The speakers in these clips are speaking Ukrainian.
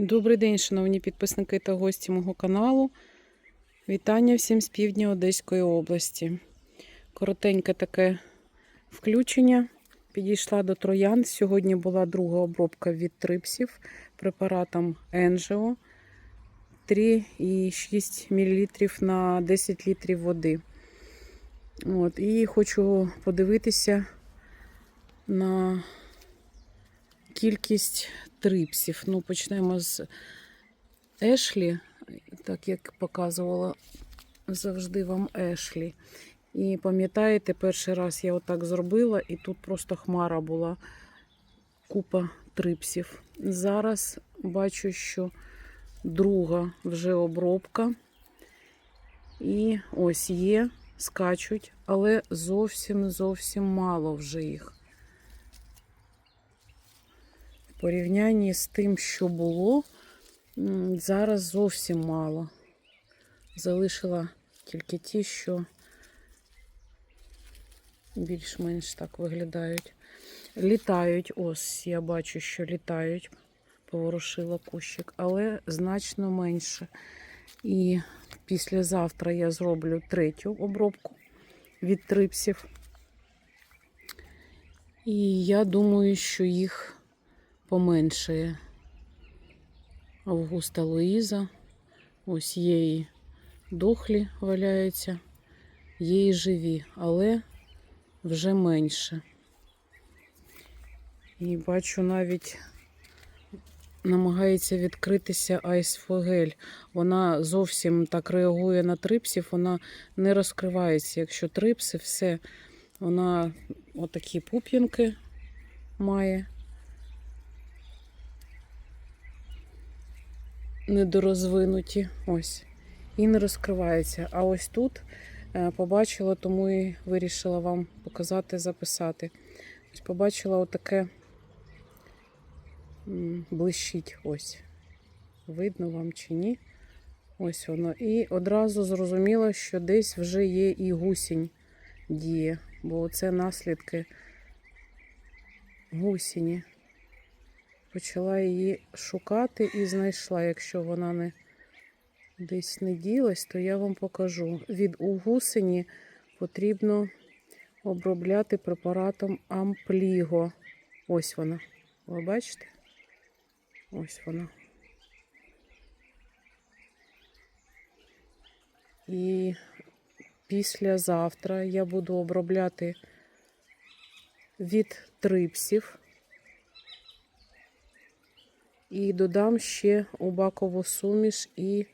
Добрий день, шановні підписники та гості мого каналу. Вітання всім з півдня Одеської області. Коротеньке таке включення. Підійшла до троян. Сьогодні була друга обробка від трипсів препаратом Енжео 3,6 мл на 10 літрів води. От, і хочу подивитися на кількість трипсів. Ну, почнемо з Ешлі, так як показувала завжди вам Ешлі. І пам'ятаєте, перший раз я отак зробила, і тут просто хмара була купа трипсів. Зараз бачу, що друга вже обробка. І ось є, скачуть, але зовсім зовсім мало вже їх. В порівнянні з тим, що було, зараз зовсім мало. Залишила тільки ті, що більш-менш так виглядають. Літають, ось я бачу, що літають, поворушила кущик, але значно менше. І післязавтра я зроблю третю обробку від трипсів. І я думаю, що їх поменшає. Августа Луїза. Ось є і дохлі валяються, є і живі, але вже менше. І бачу навіть намагається відкритися айсфогель. Вона зовсім так реагує на трипсів, вона не розкривається. Якщо трипси, все, вона отакі пуп'янки має. Недорозвинуті. Ось. І не розкривається. А ось тут е, побачила, тому і вирішила вам показати, записати. Ось побачила отаке блищить ось. Видно вам чи ні? Ось воно. І одразу зрозуміла, що десь вже є і гусінь діє, бо це наслідки гусіні. Почала її шукати і знайшла. Якщо вона не десь не ділась, то я вам покажу. Від у гусені потрібно обробляти препаратом Ампліго. Ось вона. Ви бачите? Ось вона. І післязавтра я буду обробляти від трипсів. І додам ще у бакову суміш і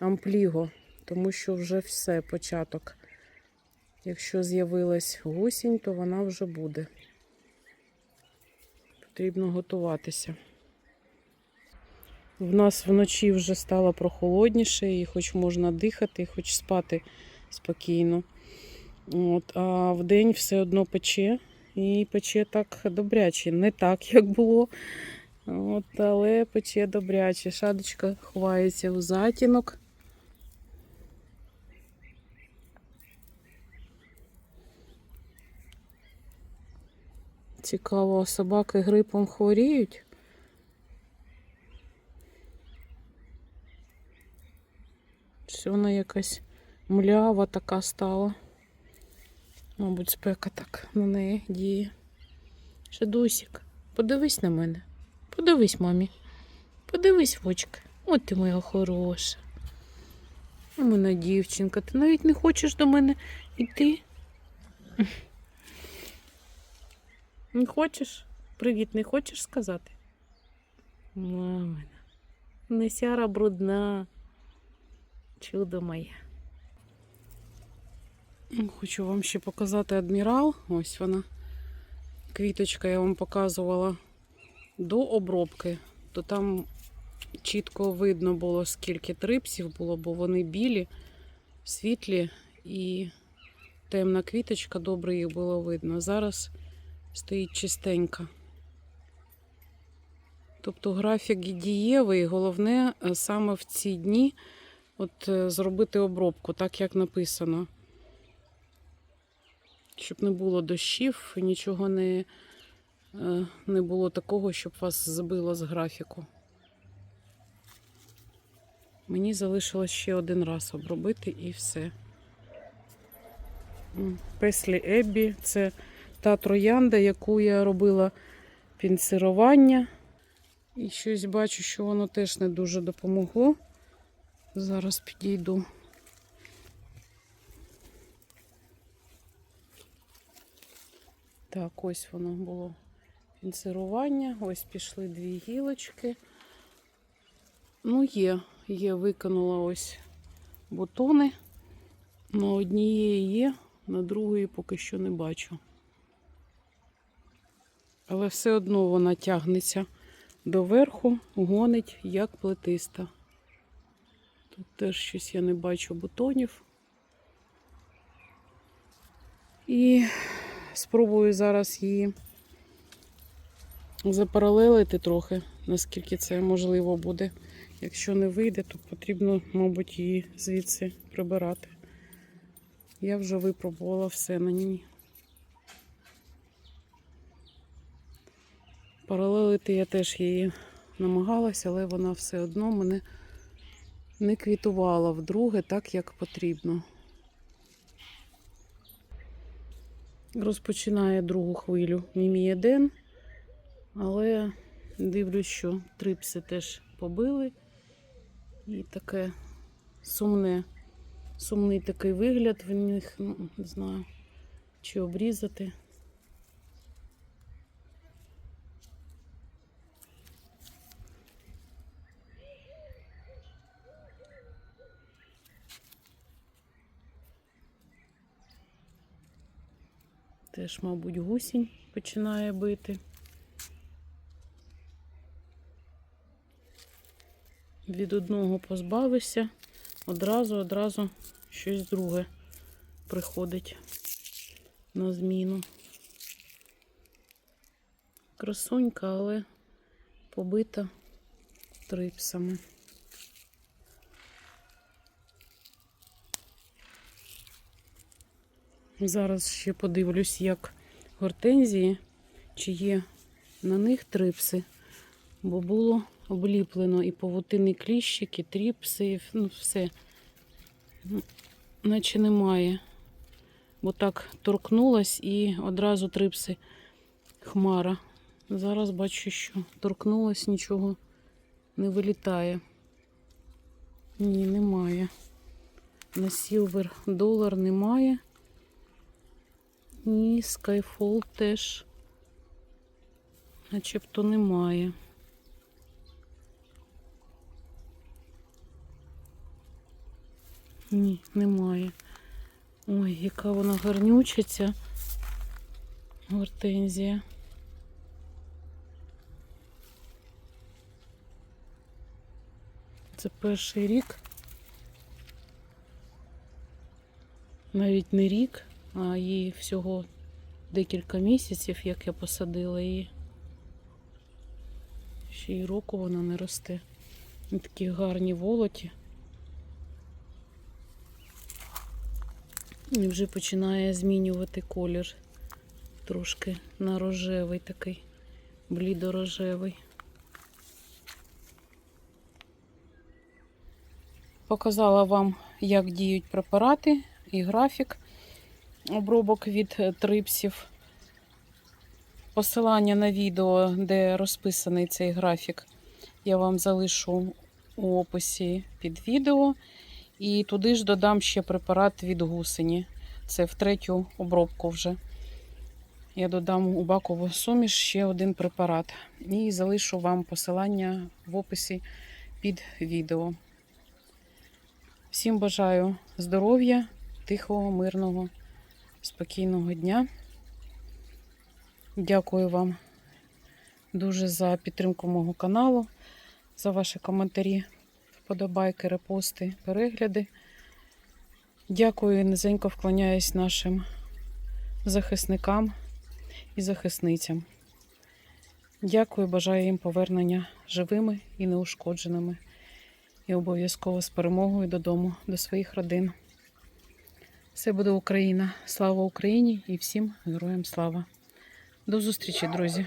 ампліго, тому що вже все, початок. Якщо з'явилась гусінь, то вона вже буде. Потрібно готуватися. В нас вночі вже стало прохолодніше, і хоч можна дихати, хоч спати спокійно. От, А вдень все одно пече, і пече так добряче. Не так, як було. От, але пече добряче. Шадочка ховається у затінок. Цікаво, собаки грипом хворіють? Чи вона якась млява така стала? Мабуть, спека так на неї діє. Шадусік, подивись на мене. Подивись, мамі. Подивись в очки. От ти моя хороша. У мене дівчинка. Ти навіть не хочеш до мене йти? Не хочеш? Привіт, не хочеш сказати? Мамина. Не сяра брудна. Чудо моє. Хочу вам ще показати адмірал. Ось вона. Квіточка я вам показувала до обробки, то там чітко видно було, скільки трипсів було, бо вони білі, світлі і темна квіточка, добре їх було видно. Зараз стоїть чистенька. Тобто графік дієвий, головне е, саме в ці дні от е, зробити обробку, так як написано. Щоб не було дощів, нічого не, не було такого, щоб вас збило з графіку. Мені залишилось ще один раз обробити і все. Песлі Еббі це та троянда, яку я робила пінцирування. І щось бачу, що воно теж не дуже допомогло. Зараз підійду. Так, ось воно було пінцирування. Ось пішли дві гілочки. Ну, є, є, викинула ось бутони. На однієї є, на другої поки що не бачу. Але все одно вона тягнеться доверху, гонить як плетиста. Тут теж щось я не бачу бутонів. І спробую зараз її запаралелити трохи, наскільки це можливо буде. Якщо не вийде, то потрібно, мабуть, її звідси прибирати. Я вже випробувала все на ній. Паралелити я теж її намагалася, але вона все одно мене не квітувала вдруге так, як потрібно. Розпочинає другу хвилю мімієден, але дивлюсь, що трипси теж побили. І таке сумне, сумний такий вигляд в них, ну, не знаю, чи обрізати. Теж, мабуть, гусінь починає бити. Від одного позбавишся, одразу, одразу щось друге приходить на зміну. Красунька, але побита трипсами. Зараз ще подивлюсь, як гортензії, чи є на них трипси, бо було обліплено і павутинні кліщики, тріпси, ну все. Ну, Наче немає. Бо так торкнулась і одразу трипси хмара. Зараз бачу, що торкнулась, нічого не вилітає. Ні, немає. На Silver долар немає. Ні, Skyfall теж начебто немає. Ні, немає. Ой, яка вона гарнючиця. Гортензія. Це перший рік. Навіть не рік, а їй всього декілька місяців, як я посадила її. Ще й року вона не росте. Такі гарні волоті. І вже починає змінювати колір трошки на рожевий такий, блідорожевий. Показала вам, як діють препарати і графік обробок від трипсів. Посилання на відео, де розписаний цей графік, я вам залишу у описі під відео. І туди ж додам ще препарат від гусені. Це в третю обробку вже. Я додам у бакову суміш ще один препарат. І залишу вам посилання в описі під відео. Всім бажаю здоров'я, тихого, мирного, спокійного дня. Дякую вам дуже за підтримку мого каналу, за ваші коментарі, вподобайки, репости, перегляди. Дякую і низенько вклоняюсь нашим захисникам і захисницям. Дякую, бажаю їм повернення живими і неушкодженими. І обов'язково з перемогою додому, до своїх родин. Все буде Україна. Слава Україні і всім героям слава. До зустрічі, друзі!